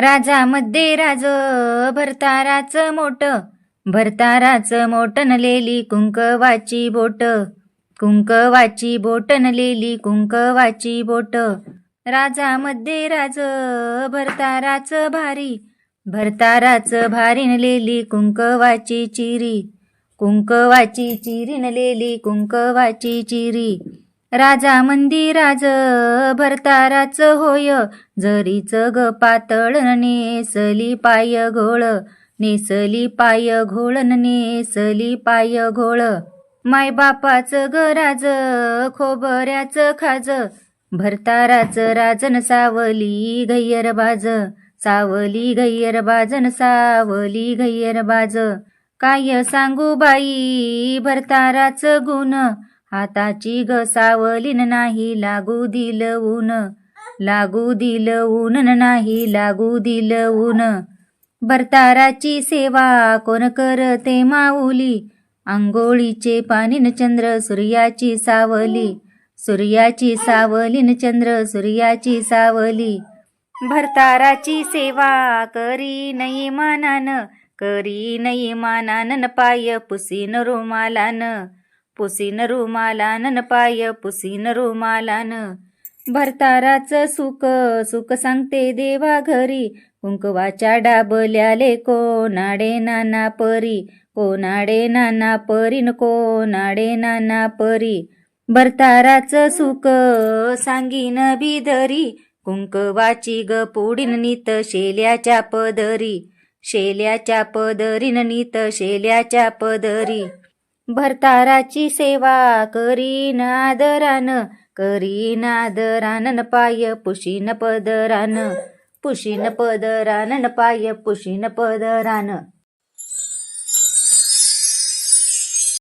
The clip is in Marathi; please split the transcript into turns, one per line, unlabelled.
राजामध्ये राज भरताराच मोठ भरताराच मोठ नलेली कुंकवाची बोट कुंकवाची बोट नलेली कुंकवाची बोट. राजामध्ये राज भरताराच भारी भरताराच भारी नलेली कुंकवाची चिरी कुंकवाची चिरी नलेली कुंकवाची चिरी. राजा मंदिराज भरताराच होय. जरीच ग पातळ नेसली पाय घोळ. नेसली पाय घोळ नेसली पाय घोळ. माय बापाच गराज खोबऱ्याच खाज. भरताराच राजन सावली गैयर बाज. सावली गैयर बाजन सावली गैयर बाज. काय सांगू बाई भरताराच गुण. हाताची घसावलीन नाही लागू दिल ऊन. लागू दिल ऊन नाही लागू दिल ऊन. भरताराची सेवा कोण करते माऊली? आंघोळीचे पाणीन चंद्र सूर्याची सावली. सूर्याची सावलीन चंद्र सूर्याची सावली. भरताराची सेवा करी नई मानान करी नई मानान न पाय पुसीन रुमालान. पुसीन रुमालान न पाय पुसीन रुमालान. भरताराचं सुख सुख सांगते देवा घरी. कुंकवाच्या डाबल्याले कोणाडे नाना परी. कोणाडे नाना परीन कोणाडे नाना परी. भरताराचं सुख सांगीन बिदरी. कुंकवाची ग पुडीन नीत शेल्याच्या पदरी. शेल्याच्या पदरीन नीत शेल्याच्या पदरी. भरताराची सेवा करीन आदरान करीन आदरान न पाय पुशीन पदरान पुशीन पदरान न पाय पुशीन पदरान.